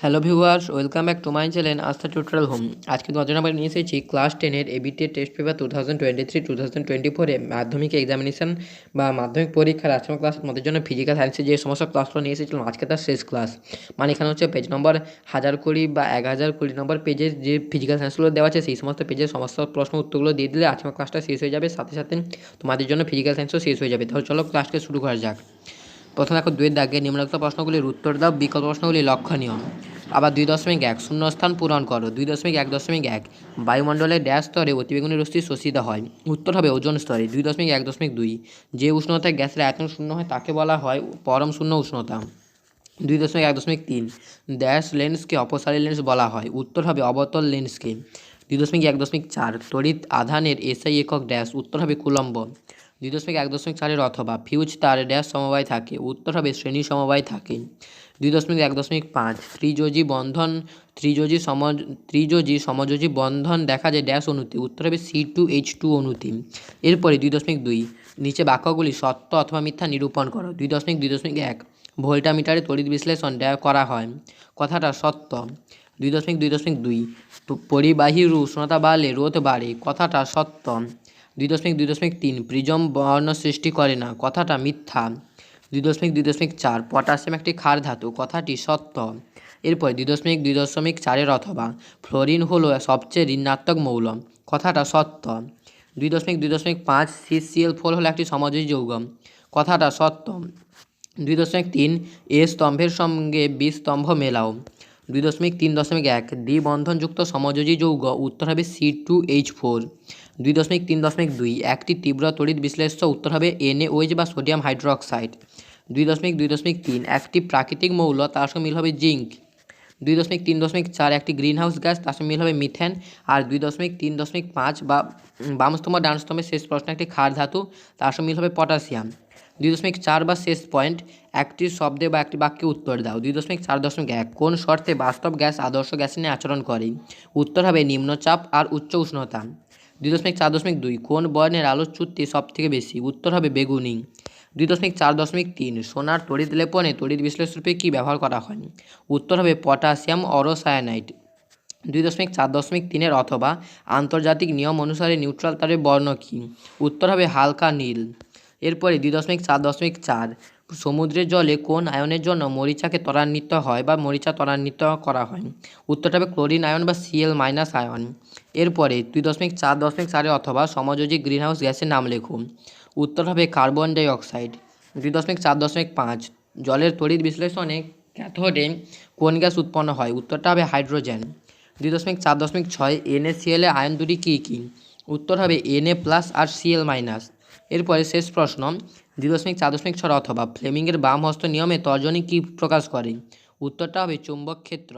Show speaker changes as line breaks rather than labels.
Hello viewers, welcome back to my channel Astha tutorial home. আজকে তোমাদের জন্য আমরা নিয়ে এসেছি ক্লাস টেনের ABT test paper two thousand twenty three two thousand twenty ফোরে মাধ্যমিক এক্সামিনেশন বা মাধ্যমিক পরীক্ষার আশ্রম ক্লাস তোমাদের জন্য ফিজিক্যাল সায়েন্সের যে সমস্ত ক্লাসগুলো নিয়ে এসেছিলাম, আজকে তার শেষ ক্লাস মানে এখানে হচ্ছে পেজ নম্বর হাজার কুড়ি বা এক হাজার কুড়ি নম্বর পেজের যে ফিজিক্যাল সায়েন্সগুলো দেওয়া আছে, সেই সমস্ত পেজের সমস্ত প্রশ্ন উত্তরগুলো দিয়ে দিলে আজকের ক্লাসটা শেষ হয়ে যাবে। সাথে সাথে তোমাদের জন্য ফিজিক্যাল সায়েন্সও শেষ হয়ে যাবে। তাহলে চলো ক্লাসকে শুরু করা যাক। প্রথমে দেখো দুয়ের দাগে নিম্নলিখিত প্রশ্নগুলির উত্তর দাও, বিকল্প প্রশ্নগুলি লক্ষণীয়। আবার দুই দশমিক এক, শূন্যস্থান পূরণ করো, দুই দশমিক এক দশমিক এক। বায়ুমণ্ডলের ড্যাশ স্তরে অতিবেগুনি রশ্মি শোষিত হয়, উত্তর হবে ওজন স্তরে, দুই দশমিক এক দশমিক দুই। যে উষ্ণতায় গ্যাসের আয়তন শূন্য হয় তাকে বলা হয় পরম শূন্য উষ্ণতা। দুই দশমিক এক দশমিক তিন, ড্যাশ লেন্সকে অপসারী লেন্স বলা হয়, উত্তর হবে অবতল লেন্সকে। দুই দশমিক এক দশমিক চার, তড়িৎ আধানের এসআই একক ড্যাশ, উত্তর হবে কুলম্ব। দুই দশমিক এক দশমিক চারের অথবা ফিউজ তার ড্যাশ সমবায় থাকে, উত্তর হবে শ্রেণি সমবায় থাকে। দুই দশমিক এক দশমিক পাঁচ, ত্রিযোজি বন্ধন, ত্রিযোজি সম, ত্রিযোজি সমযোজী বন্ধন দেখা যায় ড্যাশ অনুতি, উত্তর হবে সি টু এইচ টু অনুতি। এরপরে দুই দশমিক দুই, নিচে বাক্যগুলি সত্য অথবা মিথ্যা নিরূপণ করো। দুই দশমিক দুই দশমিক এক, ভোল্টামিটারে তড়িৎ বিশ্লেষণ করা হয়। কথাটা সত্য। দুই দশমিক দুই দশমিক দুই পরিবাহীর উষ্ণতা বাড়লে রোধ বাড়ে, কথাটা সত্য। দুই দশমিক দুই দশমিক তিন প্রিজম বর্ণ সৃষ্টি করে না কথাটা মিথ্যা দুই দশমিক দুই দশমিক চার পটাশিয়াম একটি ক্ষার ধাতু কথাটি সত্য এরপর দুই দশমিক দুই দশমিক চারের অথবা ফ্লোরিন হলো সবচেয়ে ঋণাত্মক মৌল কথাটা সত্য দুই দশমিক দুই দশমিক পাঁচ সিসিএল ফোর হলো একটি সমাজয়ী যৌগ কথাটা সত্য দুই দশমিক তিন এ স্তম্ভের সঙ্গে বি স্তম্ভ মেলাও দুই দশমিক তিন দশমিক এক দ্বিবন্ধনযুক্ত সমযোজী যৌগ উত্তর হবে সি টু এইচ ফোর দুই দশমিক তিন দশমিক দুই একটি তীব্র তড়িৎ বিশ্লেষ্য উত্তর হবে এনএওএইচ বা সোডিয়াম হাইড্রোক্সাইড। দুই দশমিক দুই দশমিক তিন একটি প্রাকৃতিক মৌল, তার সঙ্গে মিল হবে জিঙ্ক। দুই দশমিক তিন দশমিক চার একটি গ্রিন হাউস গ্যাস, তার সঙ্গে মিল হবে মিথেন। আর দুই দশমিক তিন দশমিক পাঁচ বা বামস্তম্ভ ডানস্তম্ভের শেষ প্রশ্ন একটি ক্ষার ধাতু, তার সঙ্গে মিল হবে পটাশিয়াম। দুই দশমিক চার বা শেষ পয়েন্ট, একটি শব্দে বা একটি বাক্যে উত্তর দাও। দুই দশমিক চার দশমিক এক, কোন শর্তে বাস্তব গ্যাস আদর্শ গ্যাস নিয়ে আচরণ করে? উত্তর হবে নিম্নচাপ আর উচ্চ উষ্ণতা। দুই দশমিক চার দশমিক দুই, কোন বর্ণের আলোর চ্যুতি সব থেকে বেশি? উত্তর হবে বেগুনি। দুই দশমিক চার দশমিক তিন সোনার তড়িৎ লেপনে তড়িৎ বিশ্লেষরূপে কী ব্যবহার করা হয় উত্তর হবে পটাশিয়াম অরোসায়ানাইট দুই দশমিক চার দশমিক তিনের অথবা আন্তর্জাতিক নিয়ম অনুসারে নিউট্রাল তারের বর্ণ কী? উত্তর হবে হালকা নীল। এরপরে দুই দশমিক চার দশমিক চার সমুদ্রের জলে কোন আয়নের জন্য মরিচাকে ত্বরান্বিত হয় বা মরিচা ত্বরান্বিত করা হয়? উত্তরটা হবে ক্লোরিন আয়ন বা সিএল মাইনাস আয়ন। এরপরে দুই দশমিক চার দশমিক চারে অথবা সমযোজী গ্রিনহাউস গ্যাসের নাম লেখুন। উত্তর হবে কার্বন ডাইঅক্সাইড দুই দশমিক চার দশমিক পাঁচ। জলের তড়িৎ বিশ্লেষণে ক্যাথোডে কোন গ্যাস উৎপন্ন হয়? উত্তরটা হবে হাইড্রোজেন। দুই দশমিক চার দশমিক ছয় এনএসিএলে আয়ন দুটি কী কী? উত্তর হবে এনএ প্লাস আর সিএল মাইনাস। এরপরে শেষ প্রশ্ন দুই দশমিক চার দশমিক ছয় অথবা ফ্লেমিংয়ের বাম হস্ত নিয়মে তর্জনী কী প্রকাশ করে? উত্তরটা হবে চুম্বক ক্ষেত্র।